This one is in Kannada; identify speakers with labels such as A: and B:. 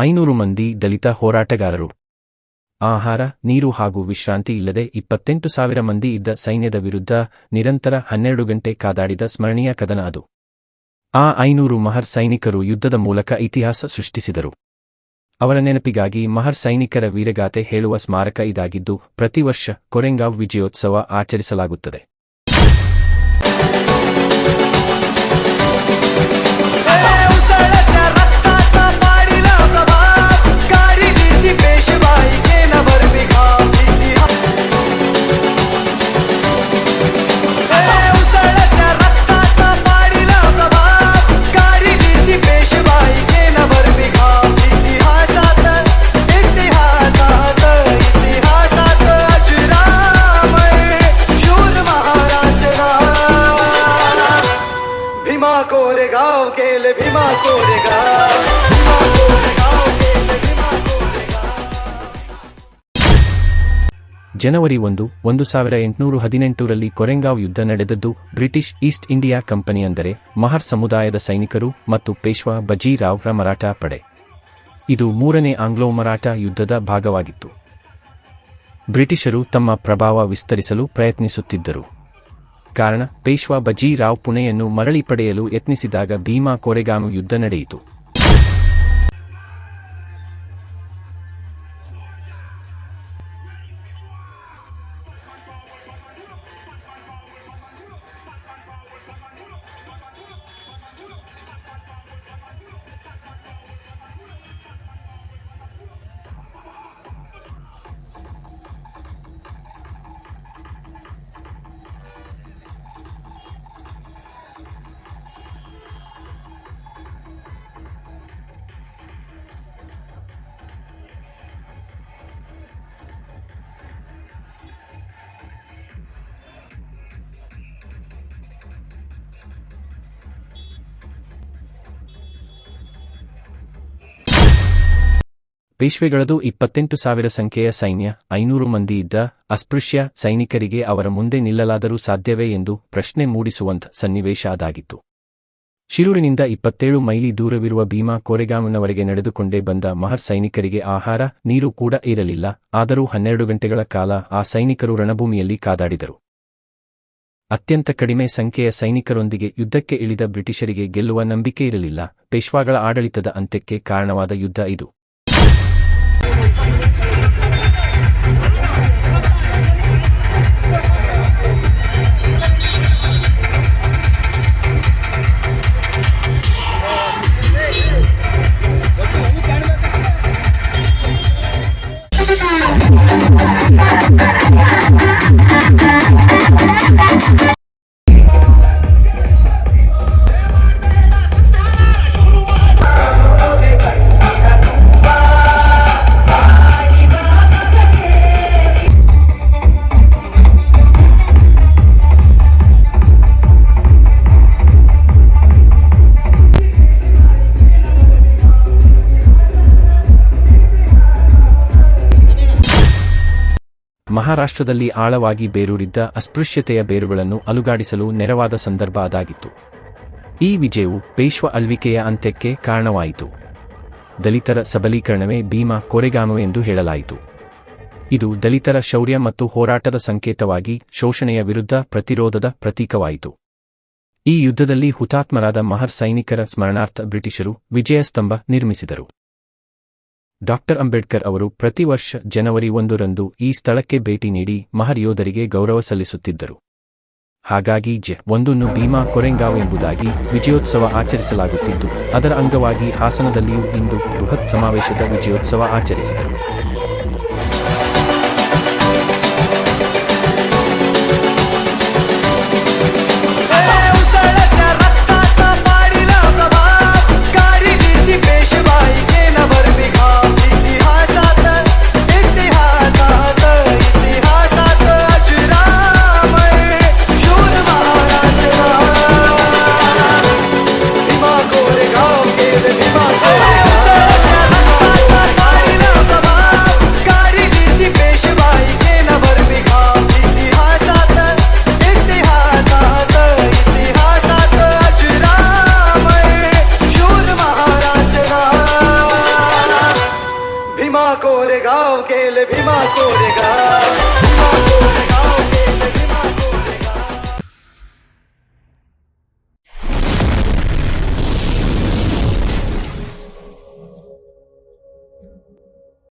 A: ಐನೂರು ಮಂದಿ ದಲಿತ ಹೋರಾಟಗಾರರು. ಆಹಾರ, ನೀರು ಹಾಗೂ ವಿಶ್ರಾಂತಿ ಇಲ್ಲದೆ ಇಪ್ಪತ್ತೆಂಟು ಸಾವಿರ ಮಂದಿ ಇದ್ದ ಸೈನ್ಯದ ವಿರುದ್ಧ ನಿರಂತರ ಹನ್ನೆರಡು ಗಂಟೆ ಕಾದಾಡಿದ ಸ್ಮರಣೀಯ ಕದನ ಅದು. ಆ ಐನೂರು ಮಹರ್ ಸೈನಿಕರು ಯುದ್ಧದ ಮೂಲಕ ಇತಿಹಾಸ ಸೃಷ್ಟಿಸಿದರು. ಅವರ ನೆನಪಿಗಾಗಿ ಮಹರ್ ಸೈನಿಕರ ವೀರಗಾಥೆ ಹೇಳುವ ಸ್ಮಾರಕ ಇದಾಗಿದ್ದು, ಪ್ರತಿ ವರ್ಷ ಕೊರೆಂಗಾವ್ ವಿಜಯೋತ್ಸವ ಆಚರಿಸಲಾಗುತ್ತದೆ.
B: भीमा कोरेगाव केले भीमा कोरेगाव भीमा कोरेगाव केले भीमा कोरेगाव
A: ಜನವರಿ ಒಂದು ಒಂದು ಸಾವಿರ ಎಂಟುನೂರು ಹದಿನೆಂಟರಲ್ಲಿ ಕೊರೆಂಗಾವ್ ಯುದ್ಧ ನಡೆದದ್ದು ಬ್ರಿಟಿಷ್ ಈಸ್ಟ್ ಇಂಡಿಯಾ ಕಂಪನಿ ಅಂದರೆ ಮಹರ್ ಸಮುದಾಯದ ಸೈನಿಕರು ಮತ್ತು ಪೇಶ್ವಾ ಬಜೀರಾವ್ರ ಮರಾಠ ಪಡೆ ಇದು ಮೂರನೇ ಆಂಗ್ಲೋ ಮರಾಠ ಯುದ್ಧದ ಭಾಗವಾಗಿತ್ತು ಬ್ರಿಟಿಷರು ತಮ್ಮ ಪ್ರಭಾವ ವಿಸ್ತರಿಸಲು ಪ್ರಯತ್ನಿಸುತ್ತಿದ್ದರು ಕಾರಣ ಪೇಶ್ವಾ ಬಜೀರಾವ್ ಪುಣೆಯನ್ನು ಮರಳಿ ಪಡೆಯಲು ಯತ್ನಿಸಿದಾಗ ಭೀಮಾ ಕೊರೆಗಾನು ಯುದ್ಧ ನಡೆಯಿತು. ಪೇಶ್ವೆಗಳದು ಇಪ್ಪತ್ತೆಂಟು ಸಾವಿರ ಸಂಖ್ಯೆಯ ಸೈನ್ಯ, ಐನೂರು ಮಂದಿ ಇದ್ದ ಅಸ್ಪೃಶ್ಯ ಸೈನಿಕರಿಗೆ ಅವರ ಮುಂದೆ ನಿಲ್ಲಲಾದರೂ ಸಾಧ್ಯವೇ ಎಂದು ಪ್ರಶ್ನೆ ಮೂಡಿಸುವಂಥ ಸನ್ನಿವೇಶ ಅದಾಗಿತ್ತು. ಶಿರೂರಿನಿಂದ ಇಪ್ಪತ್ತೇಳು ಮೈಲಿ ದೂರವಿರುವ ಭೀಮಾ ಕೋರೆಗಾಂವ್ನವರೆಗೆ ನಡೆದುಕೊಂಡೇ ಬಂದ ಮಹರ್ ಸೈನಿಕರಿಗೆ ಆಹಾರ, ನೀರು ಕೂಡ ಇರಲಿಲ್ಲ, ಆದರೂ ಹನ್ನೆರಡು ಗಂಟೆಗಳ ಕಾಲ ಆ ಸೈನಿಕರು ರಣಭೂಮಿಯಲ್ಲಿ ಕಾದಾಡಿದರು. ಅತ್ಯಂತ ಕಡಿಮೆ ಸಂಖ್ಯೆಯ ಸೈನಿಕರೊಂದಿಗೆ ಯುದ್ಧಕ್ಕೆ ಇಳಿದ ಬ್ರಿಟಿಷರಿಗೆ ಗೆಲ್ಲುವ ನಂಬಿಕೆ ಇರಲಿಲ್ಲ, ಪೇಶ್ವಾಗಳ ಆಡಳಿತದ ಅಂತ್ಯಕ್ಕೆ ಕಾರಣವಾದ ಯುದ್ಧ ಇದು. Thank you. ಮಹಾರಾಷ್ಟ್ರದಲ್ಲಿ ಆಳವಾಗಿ ಬೇರೂರಿದ್ದ ಅಸ್ಪೃಶ್ಯತೆಯ ಬೇರುಗಳನ್ನು ಅಲುಗಾಡಿಸಲು ನೆರವಾದ ಸಂದರ್ಭ ಅದಾಗಿತ್ತು. ಈ ವಿಜಯವು ಪೇಶ್ವ ಅಳ್ವಿಕೆಯ ಅಂತ್ಯಕ್ಕೆ ಕಾರಣವಾಯಿತು. ದಲಿತರ ಸಬಲೀಕರಣವೇ ಭೀಮಾ ಕೊರೆಗಾನು ಎಂದು ಹೇಳಲಾಯಿತು. ಇದು ದಲಿತರ ಶೌರ್ಯ ಮತ್ತು ಹೋರಾಟದ ಸಂಕೇತವಾಗಿ ಶೋಷಣೆಯ ವಿರುದ್ಧ ಪ್ರತಿರೋಧದ ಪ್ರತೀಕವಾಯಿತು. ಈ ಯುದ್ಧದಲ್ಲಿ ಹುತಾತ್ಮರಾದ ಮಹರ್ ಸೈನಿಕರ ಸ್ಮರಣಾರ್ಥ ಬ್ರಿಟಿಷರು ವಿಜಯಸ್ತಂಭ ನಿರ್ಮಿಸಿದರು. ಡಾಕ್ಟರ್ ಅಂಬೇಡ್ಕರ್ ಅವರು ಪ್ರತಿ ವರ್ಷ ಜನವರಿ ಒಂದರಂದು ಈ ಸ್ಥಳಕ್ಕೆ ಭೇಟಿ ನೀಡಿ ಮಹರ್ ಯೋಧರಿಗೆ ಗೌರವ ಸಲ್ಲಿಸುತ್ತಿದ್ದರು. ಹಾಗಾಗಿ ಜೆ ಒಂದನ್ನು ಭೀಮಾ ಕೊರೆಂಗಾವ್ ಎಂಬುದಾಗಿ ವಿಜಯೋತ್ಸವ ಆಚರಿಸಲಾಗುತ್ತಿದ್ದು ಅದರ ಅಂಗವಾಗಿ ಹಾಸನದಲ್ಲಿಯೂ ಇಂದು ಬೃಹತ್ ಸಮಾವೇಶದ ವಿಜಯೋತ್ಸವ ಆಚರಿಸಿದರು. Salvatore.